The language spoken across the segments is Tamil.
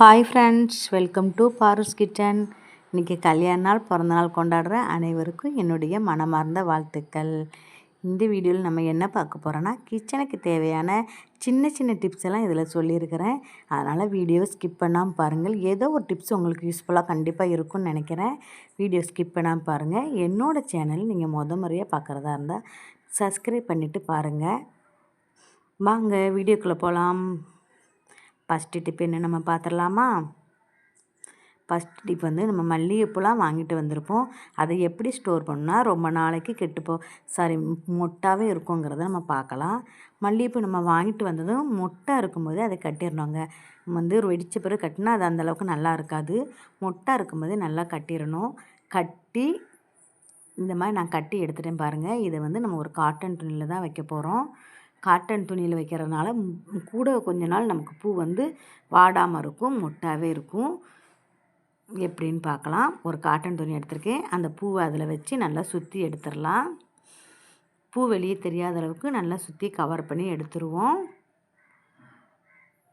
Hi friends welcome to Paru's kitchen இன்றைக்கி கல்யாண நாள் பிறந்தநாள் கொண்டாடுற அனைவருக்கும் என்னுடைய மனமார்ந்த வாழ்த்துக்கள். இந்த வீடியோவில் நம்ம என்ன பார்க்க போகிறோன்னா கிச்சனுக்கு தேவையான சின்ன சின்ன டிப்ஸ் எல்லாம் இதில் சொல்லியிருக்கிறேன். அதனால் வீடியோவை ஸ்கிப் பண்ணாமல் பாருங்கள். ஏதோ ஒரு டிப்ஸ் உங்களுக்கு யூஸ்ஃபுல்லாக கண்டிப்பாக இருக்கும்னு நினைக்கிறேன். வீடியோ ஸ்கிப் பண்ணாமல் பாருங்கள் என்னோடய சேனல் நீங்கள் முத முறையாக பார்க்குறதா இருந்தால் சப்ஸ்கிரைப் பண்ணிவிட்டு பாருங்கள் வாங்க வீடியோக்குள்ளே போகலாம் ஃபஸ்ட்டு டிப் என்ன நம்ம பார்த்துடலாமா? ஃபஸ்ட் டிப் வந்து நம்ம மல்லிகைப்பூலாம் வாங்கிட்டு வந்திருப்போம். அதை எப்படி ஸ்டோர் பண்ணால் ரொம்ப நாளைக்கு கெட்டுப்போ சாரி மொட்டாகவே இருக்குங்கிறத நம்ம பார்க்கலாம். மல்லிகைப்பூ நம்ம வாங்கிட்டு வந்ததும் மொட்டாக இருக்கும்போது அதை கட்டிடணுங்க. வந்து வெடித்த பிறகு கட்டினா அது அந்தளவுக்கு நல்லா இருக்காது. மொட்டாக இருக்கும்போது நல்லா கட்டிடணும். கட்டி இந்த மாதிரி நான் கட்டி எடுத்துகிட்டேன் பாருங்கள் இதை வந்து நம்ம ஒரு காட்டன் துணியில் தான் வைக்க போகிறோம் காட்டன் துணியில் வைக்கிறதுனால கூட கொஞ்ச நாள் நமக்கு பூ வந்து வாடாமல் இருக்கும் மொட்டாகவே இருக்கும். எப்படின்னு பார்க்கலாம். ஒரு காட்டன் துணி எடுத்திருக்கேன். அந்த பூவை அதில் வச்சு நல்லா சுற்றி எடுத்துடலாம். பூ வெளியே தெரியாத அளவுக்கு நல்லா சுற்றி கவர் பண்ணி எடுத்துருவோம்.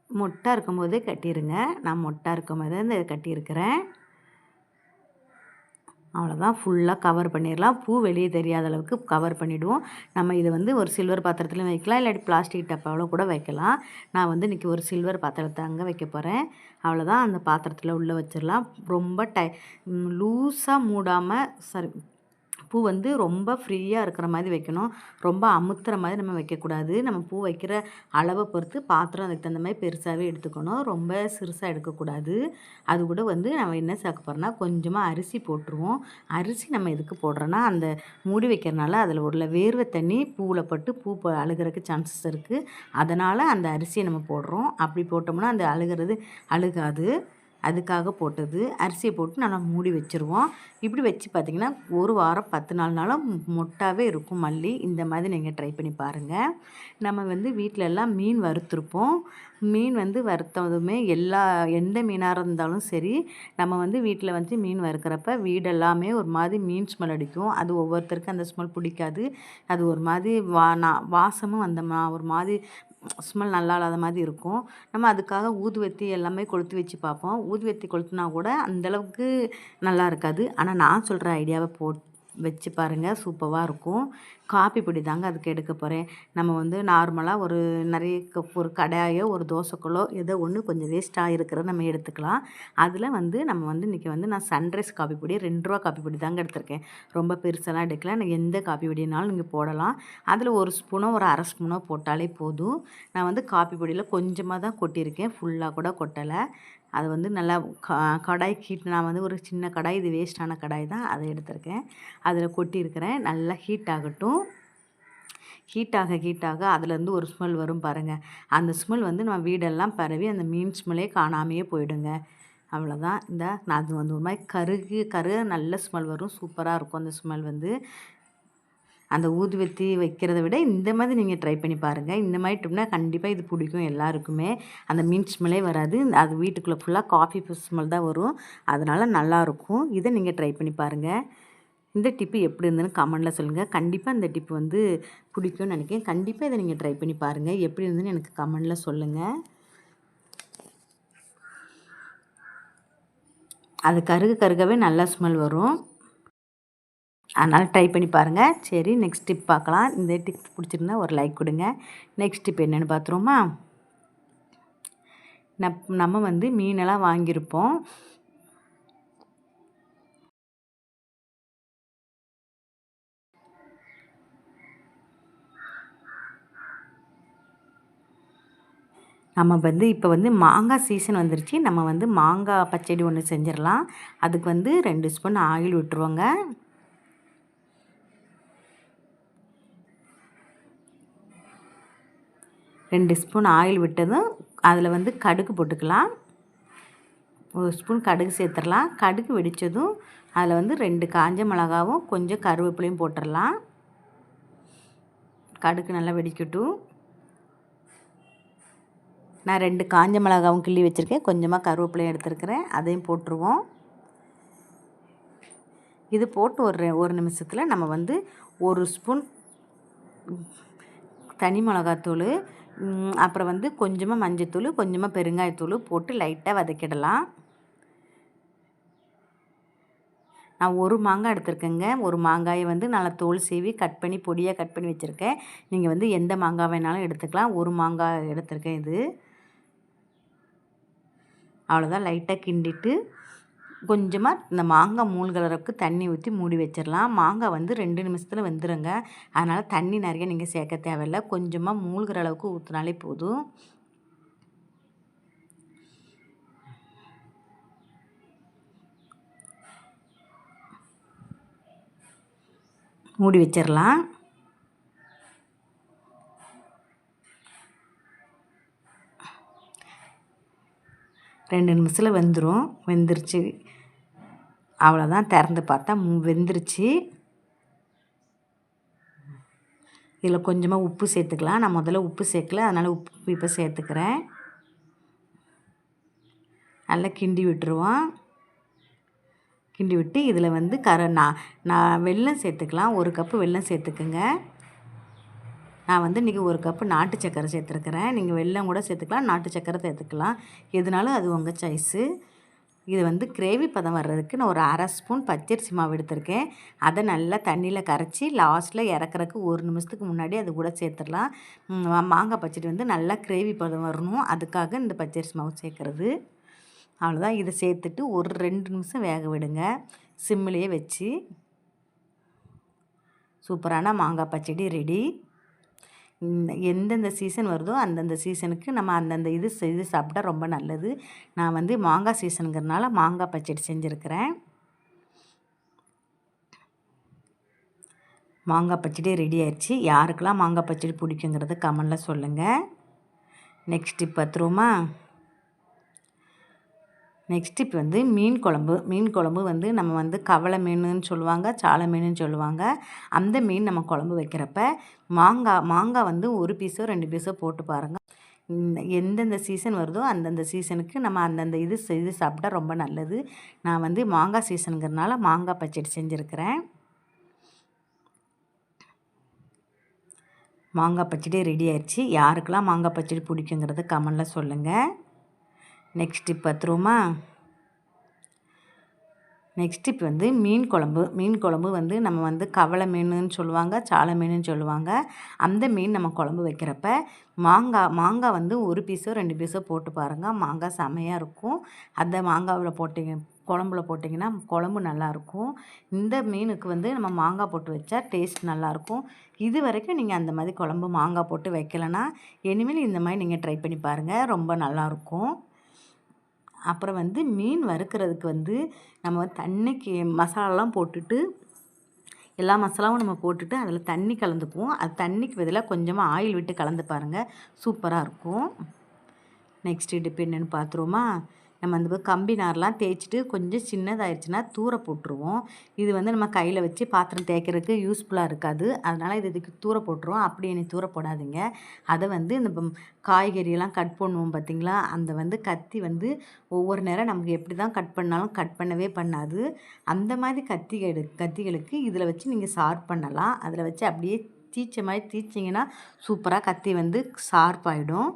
மொட்டாக இருக்கும்போதே கட்டிடுங்க நான் மொட்டாக இருக்கும்போதே இந்த கட்டியிருக்கிறேன். அவ்வளோதான் ஃபுல்லாக கவர் பண்ணிடலாம் பூ வெளியே தெரியாத அளவுக்கு கவர் பண்ணிவிடுவோம் நம்ம இதை வந்து ஒரு சில்வர் பாத்திரத்துலையும் வைக்கலாம். இல்லாட்டி பிளாஸ்டிக் டப்பாவில் கூட வைக்கலாம். நான் வந்து இன்றைக்கி ஒரு சில்வர் பாத்திரத்தை அங்கே வைக்க போகிறேன் அவ்வளோதான் அந்த பாத்திரத்தில் உள்ளே வச்சிடலாம் ரொம்ப டை லூஸாக மூடாமல் சரி பூ வந்து ரொம்ப ஃப்ரீயாக இருக்கிற மாதிரி வைக்கணும். ரொம்ப அமுத்துற மாதிரி நம்ம வைக்கக்கூடாது. நம்ம பூ வைக்கிற அளவை பொறுத்து பாத்திரம் அதுக்கு தகுந்த மாதிரி பெருசாகவே எடுத்துக்கணும். ரொம்ப சிறுசாக எடுக்கக்கூடாது. அது கூட வந்து நம்ம என்ன சேர்க்க போகிறோம்னா கொஞ்சமாக அரிசி போட்டுருவோம். அரிசி நம்ம எதுக்கு போடுறோன்னா அந்த மூடி வைக்கிறனால அதில் உள்ள வேர்வை தண்ணி பூவில் பட்டு பூ அழுகிறதுக்கு சான்சஸ் இருக்குது அதனால் அந்த அரிசியை நம்ம போடுறோம். அப்படி போட்டோம்னா அந்த அழுகிறது அழுகாது. அதுக்காக போட்டது. அரிசியை போட்டு நல்லா மூடி வச்சுருவோம். இப்படி வச்சு பார்த்திங்கன்னா ஒரு வாரம் பத்து நாள் நாளும் மொட்டாகவே இருக்கும் மல்லி. இந்த மாதிரி நீங்கள் ட்ரை பண்ணி பாருங்கள் நம்ம வந்து வீட்டிலெல்லாம் மீன் வறுத்துருப்போம். மீன் வந்து வறுத்ததுமே எல்லா எந்த மீனாக இருந்தாலும் சரி நம்ம வந்து வீட்டில் வந்து மீன் வறுக்கிறப்ப வீடெல்லாமே ஒரு மாதிரி மீன் ஸ்மெல் அடிக்கும். அது ஒவ்வொருத்தருக்கும் அந்த ஸ்மெல் பிடிக்காது. அது ஒரு மாதிரி வா நான் வாசமும் அந்த மா ஒரு மாதிரி ஸ்மெல் நல்லா இல்லாத மாதிரி இருக்கும். நம்ம அதுக்காக ஊதுவத்தி எல்லாமே கொளுத்து வச்சு பார்ப்போம். ஊதுவத்தி கொளுத்துனா கூட அந்தளவுக்கு நல்லா இருக்காது. ஆனால் நான் சொல்கிற ஐடியாவை போட் வச்சு பாருங்கள் சூப்பராக இருக்கும். காப்பி பொடி தாங்க அதுக்கு எடுக்க போகிறேன் நம்ம வந்து நார்மலாக ஒரு நிறைய ஒரு கடாயோ ஒரு தோசைக்குள்ளோ ஏதோ ஒன்று கொஞ்சம் வேஸ்ட்டாக இருக்கிறத நம்ம எடுத்துக்கலாம். அதில் வந்து நம்ம வந்து இன்றைக்கி வந்து நான் சன்ரைஸ் காப்பி பொடி ரெண்டு ரூபா காப்பி பொடி தாங்க எடுத்திருக்கேன். ரொம்ப பெருசெல்லாம் எடுக்கல. எனக்கு எந்த காப்பி பொடினாலும் நீங்கள் போடலாம். அதில் ஒரு ஸ்பூனோ ஒரு அரை ஸ்பூனோ போட்டாலே போதும். நான் வந்து காப்பி பொடியில் கொஞ்சமாக தான் கொட்டியிருக்கேன். ஃபுல்லாக கூட கொட்டலை. அது வந்து நல்லா கடாய் ஹீட் நான் வந்து ஒரு சின்ன கடாய் இது வேஸ்ட்டான கடாய் தான் அதை எடுத்திருக்கேன். அதில் கொட்டியிருக்கிறேன். நல்லா ஹீட் ஆகட்டும். ஹீட்டாக ஹீட்டாக அதுலேருந்து ஒரு ஸ்மெல் வரும் பாருங்கள் அந்த ஸ்மெல் வந்து நம்ம வீடெல்லாம் பரவி அந்த மீன் ஸ்மெல்லே காணாமையே போயிடுங்க. அவ்வளோதான் இந்த நான் அது வந்து ஒரு மாதிரி கருகு கரு நல்ல ஸ்மெல் வரும். சூப்பராக இருக்கும் அந்த ஸ்மெல் வந்து. அந்த ஊதுவத்தி வைக்கிறத விட இந்த மாதிரி நீங்கள் ட்ரை பண்ணி பாருங்கள் இந்த மாதிரி டிப்னா கண்டிப்பாக இது பிடிக்கும் எல்லாருக்குமே. அந்த மீன் ஸ்மெல்லே வராது. அது வீட்டுக்குள்ளே ஃபுல்லாக காஃபி ஸ்மெல் தான் வரும். அதனால் நல்லாயிருக்கும் இதை நீங்கள் ட்ரை பண்ணி பாருங்கள் இந்த டிப்பு எப்படி இருந்ததுன்னு கமெண்டில் சொல்லுங்கள் கண்டிப்பாக இந்த டிப்பு வந்து பிடிக்கும்னு நினைக்கிறேன். கண்டிப்பாக இதை நீங்கள் ட்ரை பண்ணி பாருங்கள் எப்படி இருந்ததுன்னு எனக்கு கமெண்டில் சொல்லுங்கள் அது கருக கருகவே நல்லா ஸ்மெல் வரும். அதனால் ட்ரை பண்ணி பாருங்கள் சரி நெக்ஸ்ட் டிப் பார்க்கலாம். இந்த டிப் பிடிச்சிருந்தா ஒரு லைக் கொடுங்க. நெக்ஸ்ட் டிப் என்னென்னு பார்த்துருவோமா? நப் நம்ம வந்து மீனெல்லாம் வாங்கியிருப்போம். நம்ம வந்து இப்போ வந்து மாங்காய் சீசன் வந்துருச்சு. நம்ம வந்து மாங்காய் பச்சடி ஒன்று செஞ்சிடலாம். அதுக்கு வந்து ரெண்டு ஸ்பூன் ஆயில் விட்டுருவோங்க. ரெண்டு ஸ்பூன் ஆயில் விட்டதும் அதில் வந்து கடுகு போட்டுக்கலாம். ஒரு ஸ்பூன் கடுகு சேர்த்துடலாம். கடுகு வெடித்ததும் அதில் வந்து ரெண்டு காஞ்ச மிளகாவும் கொஞ்சம் கருவேப்பிலையும் போட்டுடலாம். கடுகு நல்லா வெடிக்கட்டும். நான் ரெண்டு காஞ்ச மிளகாவும் கிள்ளி வச்சுருக்கேன். கொஞ்சமாக கருவேப்பிலையும் எடுத்துருக்கிறேன். அதையும் போட்டுருவோம். இது போட்டு ஒரு ஒரு நிமிஷத்தில் நம்ம வந்து ஒரு ஸ்பூன் தனி மிளகாத்தூள் அப்புறம் வந்து கொஞ்சமாக மஞ்சத்தூள் கொஞ்சமாக பெருங்காயத்தூள் போட்டு லைட்டாக வதக்கிடலாம். நான் ஒரு மாங்காய் எடுத்திருக்கேங்க. ஒரு மாங்காயை வந்து நல்லா தோல் சீவி கட் பண்ணி பொடியாக கட் பண்ணி வச்சுருக்கேன். நீங்கள் வந்து எந்த மாங்காய் வேணாலும் எடுத்துக்கலாம். ஒரு மாங்காய் எடுத்திருக்கேன் இது. அவ்வளோதான் லைட்டாக கிண்டிட்டு கொஞ்சமாக இந்த மாங்காய் மூழ்கிறளவுக்கு தண்ணி ஊற்றி மூடி வச்சிடலாம். மாங்காய் வந்து ரெண்டு நிமிஷத்தில் வந்துடுங்க அதனால் தண்ணி நிறைய நீங்கள் சேர்க்க தேவையில்லை. கொஞ்சமாக மூழ்கிற அளவுக்கு ஊற்றினாலே போதும். மூடி வச்சிடலாம். ரெண்டு நிமிஷத்தில் வெந்துடும் வெந்துருச்சு. அவ்வளோதான் திறந்து பார்த்தா மு- வெந்துருச்சு. இதில் கொஞ்சமாக உப்பு சேர்த்துக்கலாம். நான் முதல்ல உப்பு சேர்க்கல. அதனால் உப்பு இப்போ சேர்த்துக்கிறேன். நல்லா கிண்டி விட்டுருவோம். கிண்டி விட்டு இதில் வந்து கர நான் நான் வெல்லம் சேர்த்துக்கலாம். ஒரு கப்பு வெல்லம் சேர்த்துக்குங்க. நான் வந்து இன்றைக்கி ஒரு கப்பு நாட்டு சக்கரை சேர்த்துருக்கிறேன். நீங்கள் வெள்ளம் கூட சேர்த்துக்கலாம் நாட்டு சக்கரை சேர்த்துக்கலாம். எதுனாலும் அது உங்கள் சாய்ஸு இது வந்து கிரேவி பதம் வர்றதுக்கு நான் ஒரு அரை ஸ்பூன் பச்சரிசி மாவு எடுத்திருக்கேன். அதை நல்லா தண்ணியில் கரைச்சி லாஸ்ட்டில் இறக்குறக்கு ஒரு நிமிஷத்துக்கு முன்னாடி அது கூட சேர்த்துடலாம். மாங்காய் பச்சடி வந்து நல்லா கிரேவி பதம் வரணும். அதுக்காக இந்த பச்சரிசி மாவு சேர்க்குறது. அவ்வளோதான் இதை சேர்த்துட்டு ஒரு ரெண்டு நிமிஷம் வேக விடுங்க. சிம்மிலேயே வச்சு. சூப்பரான மாங்காய் பச்சடி ரெடி. எந்தெந்த சீசன் வருதோ அந்தந்த சீசனுக்கு நம்ம அந்தந்த இது செ- இது சாப்பிட்டா ரொம்ப நல்லது. நான் வந்து மாங்காய் சீசனுங்கிறனால மாங்காய் பச்சடி செஞ்சுருக்கிறேன். மாங்காய் பச்சடி ரெடி ஆயிடுச்சு. யாருக்கெல்லாம் மாங்காய் பச்சடி பிடிக்குங்கிறத கமெண்டில் சொல்லுங்கள் நெக்ஸ்ட் இப்போ பத்துருவோமா நெக்ஸ்ட் இப்போ வந்து மீன் குழம்பு. மீன் குழம்பு வந்து நம்ம வந்து கவலை மீனுன்னு சொல்லுவாங்க சாலை மீனுன்னு சொல்லுவாங்க. அந்த மீன் நம்ம குழம்பு வைக்கிறப்ப மாங்காய் மாங்காய் வந்து ஒரு பீஸோ ரெண்டு பீஸோ போட்டு பாருங்கள் எந்தெந்த சீசன் வருதோ அந்தந்த சீசனுக்கு நம்ம அந்தந்த இது செ- இது சாப்பிட்டா ரொம்ப நல்லது. நான் வந்து மாங்காய் சீசனுங்கிறனால மாங்காய் பச்சடி செஞ்சுருக்கிறேன். மாங்காய் பச்சடி ரெடி ஆயிடுச்சு யாருக்கெல்லாம் மாங்காய் பச்சடி பிடிக்குங்கிறத கமெண்டில் சொல்லுங்கள் நெக்ஸ்ட் டிப் பார்த்துருவோமா நெக்ஸ்ட் டிப் வந்து மீன் குழம்பு. மீன் குழம்பு வந்து நம்ம வந்து கவலை மீனுன்னு சொல்லுவாங்க சாலை மீனுன்னு சொல்லுவாங்க. அந்த மீன் நம்ம குழம்பு வைக்கிறப்ப மாங்காய் மாங்காய் வந்து ஒரு பீஸோ ரெண்டு பீஸோ போட்டு பாருங்கள் மாங்காய் செமையாக இருக்கும். அந்த மாங்காவில் போட்டிங்க குழம்புல போட்டிங்கன்னா குழம்பு நல்லாயிருக்கும் இந்த மீனுக்கு வந்து நம்ம மாங்காய் போட்டு வச்சா டேஸ்ட் நல்லாயிருக்கும் இது வரைக்கும் நீங்கள் அந்த மாதிரி குழம்பு மாங்காய் போட்டு வைக்கலைன்னா இனிமேல் இந்த மாதிரி நீங்கள் ட்ரை பண்ணி பாருங்கள் ரொம்ப நல்லாயிருக்கும் அப்புறம் வந்து மீன் வறுக்கிறதுக்கு வந்து நம்ம தண்ணிக்கு மசாலாலாம் போட்டுட்டு எல்லா மசாலாவும் நம்ம போட்டுட்டு அதில் தண்ணி கலந்துக்குவோம். அது தண்ணிக்கு பதிலாக கொஞ்சமாக ஆயில் விட்டு கலந்து பாருங்கள் சூப்பராக இருக்கும். நெக்ஸ்ட் டிப் என்னென்னு பார்த்துருவோமா நம்ம அந்த கம்பி நார்லாம் தேய்ச்சிட்டு கொஞ்சம் சின்னதாகிடுச்சுன்னா தூர போட்டுருவோம். இது வந்து நம்ம கையில் வச்சு பாத்திரம் தேய்க்கிறதுக்கு யூஸ்ஃபுல்லாக இருக்காது. அதனால் இது இதுக்கு தூர போட்டுருவோம். அப்படி என்னை தூர போடாதீங்க. அதை வந்து இந்த காய்கறியெல்லாம் கட் பண்ணுவோம் பார்த்தீங்களா அந்த வந்து கத்தி வந்து ஒவ்வொரு நேரம் நமக்கு எப்படி தான் கட் பண்ணாலும் கட் பண்ணவே பண்ணாது. அந்த மாதிரி கத்திகள் கத்திகளுக்கு இதில் வச்சு நீங்கள் ஷார்ப் பண்ணலாம். அதில் வச்சு அப்படியே தீச்ச மாதிரி தீச்சிங்கன்னா சூப்பராக கத்தி வந்து ஷார்ப் ஆகிடும்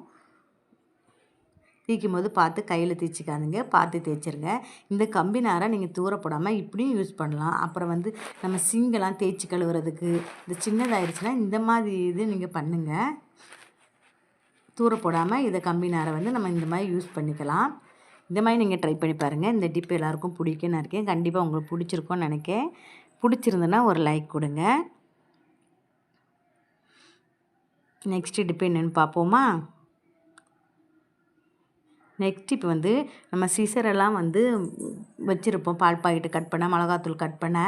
தீக்கும் போது பார்த்து கையில் தேய்ச்சிக்காதுங்க பார்த்து தேய்ச்சிருங்க. இந்த கம்பி நாரை நீங்கள் தூர போடாமல் இப்படியும் யூஸ் பண்ணலாம். அப்புறம் வந்து நம்ம சிங்கெல்லாம் தேய்ச்சி கழுவுறதுக்கு இந்த சின்னதாயிருச்சுன்னா இந்த மாதிரி இது நீங்கள் பண்ணுங்கள் தூர போடாமல் இதை கம்பி நாரை வந்து நம்ம இந்த மாதிரி யூஸ் பண்ணிக்கலாம். இந்த மாதிரி நீங்கள் ட்ரை பண்ணி பாருங்கள் இந்த டிப் எல்லாருக்கும் பிடிக்கும்னு இருக்கேன் கண்டிப்பாக உங்களுக்கு பிடிச்சிருக்கோன்னு நினைக்கேன் பிடிச்சிருந்துன்னா ஒரு லைக் கொடுங்க. நெக்ஸ்ட் டிப் என்னென்னு பார்ப்போமா? நெக்ஸ்ட் இப்போ வந்து நம்ம சிசரெல்லாம் வந்து வச்சுருப்போம். பால் பாக்கெட்டு கட் பண்ண மிளகாத்தூள் கட் பண்ண.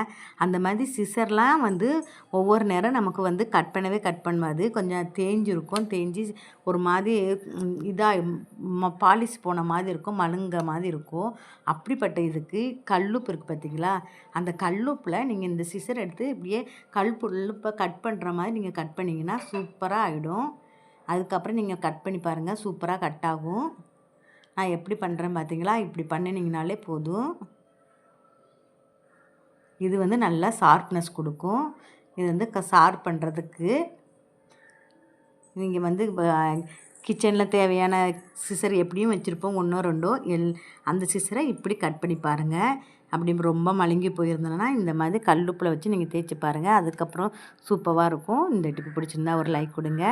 அந்த மாதிரி சிசர்லாம் வந்து ஒவ்வொரு நேரம் நமக்கு வந்து கட் பண்ணவே கட் பண்ணாது. கொஞ்சம் தேஞ்சிருக்கும். தேஞ்சு ஒரு மாதிரி இதாக பாலிஷ் போன மாதிரி இருக்கும். மழுங்க மாதிரி இருக்கும். அப்படிப்பட்ட இதுக்கு கல்லுப்பு இருக்குது பார்த்தீங்களா அந்த கல்லுப்பில் நீங்கள் இந்த சிசர் எடுத்து இப்படியே கல்புல்லுப்பை கட் பண்ணுற மாதிரி நீங்கள் கட் பண்ணிங்கன்னா சூப்பராக ஆகிடும் அதுக்கப்புறம் நீங்கள் கட் பண்ணி பாருங்கள் சூப்பராக கட் ஆகும். நான் எப்படி பண்ணுறேன் பார்த்தீங்களா இப்படி பண்ணினீங்கனாலே போதும். இது வந்து நல்லா ஷார்ப்னஸ் கொடுக்கும். இது வந்து க ஷார்ப் பண்ணுறதுக்கு நீங்கள் வந்து கிச்சனில் தேவையான சிசர் எப்படியும் வச்சுருப்போம். ஒன்றோ ரெண்டோ எல் அந்த சிசரை இப்படி கட் பண்ணி பாருங்கள் அப்படி ரொம்ப மழுங்கி போயிருந்தேன்னா இந்த மாதிரி கல்லுப்பில் வச்சு நீங்கள் தேய்ச்சி பாருங்கள் அதுக்கப்புறம் சூப்பராக இருக்கும். இந்த டிப்பு பிடிச்சிருந்தா ஒரு லைக் கொடுங்க.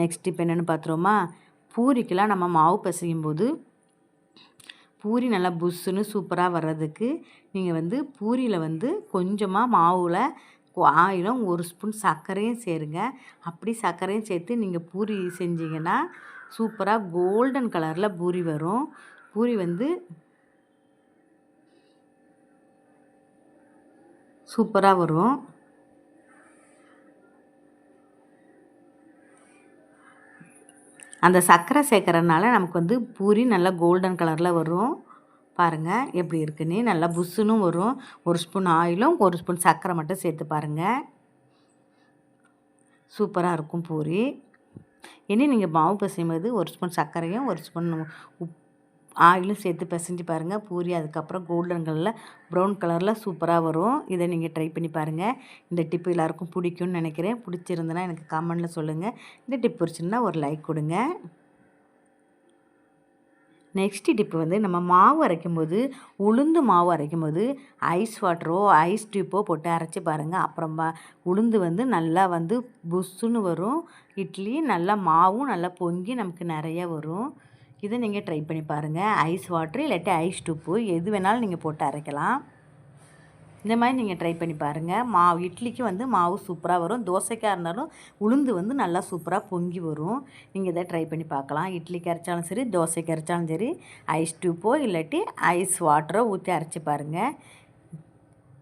நெக்ஸ்ட் டிப் என்னென்னு பார்த்துருவோமா பூரிக்கெலாம் நம்ம மாவு பிசையும் போது பூரி நல்லா புஷ்ஷுன்னு சூப்பராக வர்றதுக்கு நீங்கள் வந்து பூரியில் வந்து கொஞ்சமாக மாவில் ஆயிலும் ஒரு ஸ்பூன் சர்க்கரையும் சேருங்க. அப்படி சர்க்கரையும் சேர்த்து நீங்கள் பூரி செஞ்சீங்கன்னா சூப்பராக கோல்டன் கலரில் பூரி வரும். பூரி வந்து சூப்பராக வரும். அந்த சர்க்கரை சேர்க்குறதுனால நமக்கு வந்து பூரி நல்லா கோல்டன் கலரில் வரும். பாருங்கள் எப்படி இருக்குன்னு. நல்லா புஷ்ஷுன்னு வரும். ஒரு ஸ்பூன் ஆயிலும் ஒரு ஸ்பூன் சர்க்கரை மட்டும் சேர்த்து பாருங்கள் சூப்பராக இருக்கும் பூரி. இனி நீங்கள் மாவு பிசையும்போது ஒரு ஸ்பூன் சர்க்கரையும் ஒரு ஸ்பூன் உப் ஆயிலும் சேர்த்து பிசைஞ்சு பாருங்கள் பூரி அதுக்கப்புறம் கோல்டன் கலரில் ப்ரௌன் கலரில் சூப்பராக வரும். இதை நீங்கள் ட்ரை பண்ணி பாருங்கள் இந்த டிப்பு எல்லாருக்கும் பிடிக்கும்னு நினைக்கிறேன். பிடிச்சிருந்தனா எனக்கு கமெண்டில் சொல்லுங்கள் இந்த டிப் பிடிச்சிருந்தா ஒரு லைக் கொடுங்க. நெக்ஸ்ட் டிப்பு வந்து நம்ம மாவு அரைக்கும் போது உளுந்து மாவு அரைக்கும் போது ஐஸ் வாட்டரோ ஐஸ் டியூப்போ போட்டு அரைச்சி பாருங்கள் அப்புறம் உளுந்து வந்து நல்லா வந்து புஷ்ஷுன்னு வரும். இட்லி நல்லா மாவும் நல்லா பொங்கி நமக்கு நிறைய வரும். இதை நீங்கள் ட்ரை பண்ணி பாருங்கள் ஐஸ் வாட்ரு இல்லாட்டி ஐஸ் டூப்பு எது வேணாலும் நீங்கள் போட்டு அரைக்கலாம். இந்த மாதிரி நீங்கள் ட்ரை பண்ணி பாருங்கள் மாவு இட்லிக்கு வந்து மாவு சூப்பராக வரும். தோசைக்காக இருந்தாலும் உளுந்து வந்து நல்லா சூப்பராக பொங்கி வரும். நீங்கள் இதை ட்ரை பண்ணி பார்க்கலாம். இட்லிக்கு அரைச்சாலும் சரி தோசைக்கு அரைச்சாலும் சரி ஐஸ் டூப்போ இல்லாட்டி ஐஸ் வாட்டரோ ஊற்றி அரைச்சி பாருங்கள்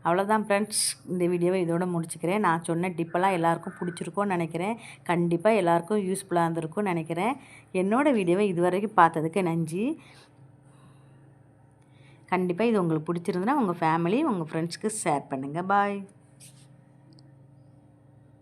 அவ்வளோதான் ஃப்ரெண்ட்ஸ் இந்த வீடியோவை இதோட முடிச்சுக்கிறேன். நான் சொன்ன டிப்பெல்லாம் எல்லாருக்கும் பிடிச்சிருக்கோன்னு நினைக்கிறேன். கண்டிப்பாக எல்லாருக்கும் யூஸ்ஃபுல்லாக இருந்திருக்கும்னு நினைக்கிறேன். என்னோடய வீடியோவை இதுவரைக்கும் பார்த்ததுக்கு நன்றி. கண்டிப்பாக இது உங்களுக்கு பிடிச்சிருந்துன்னா உங்கள் ஃபேமிலி உங்கள் ஃப்ரெண்ட்ஸ்க்கு ஷேர் பண்ணுங்கள் பாய்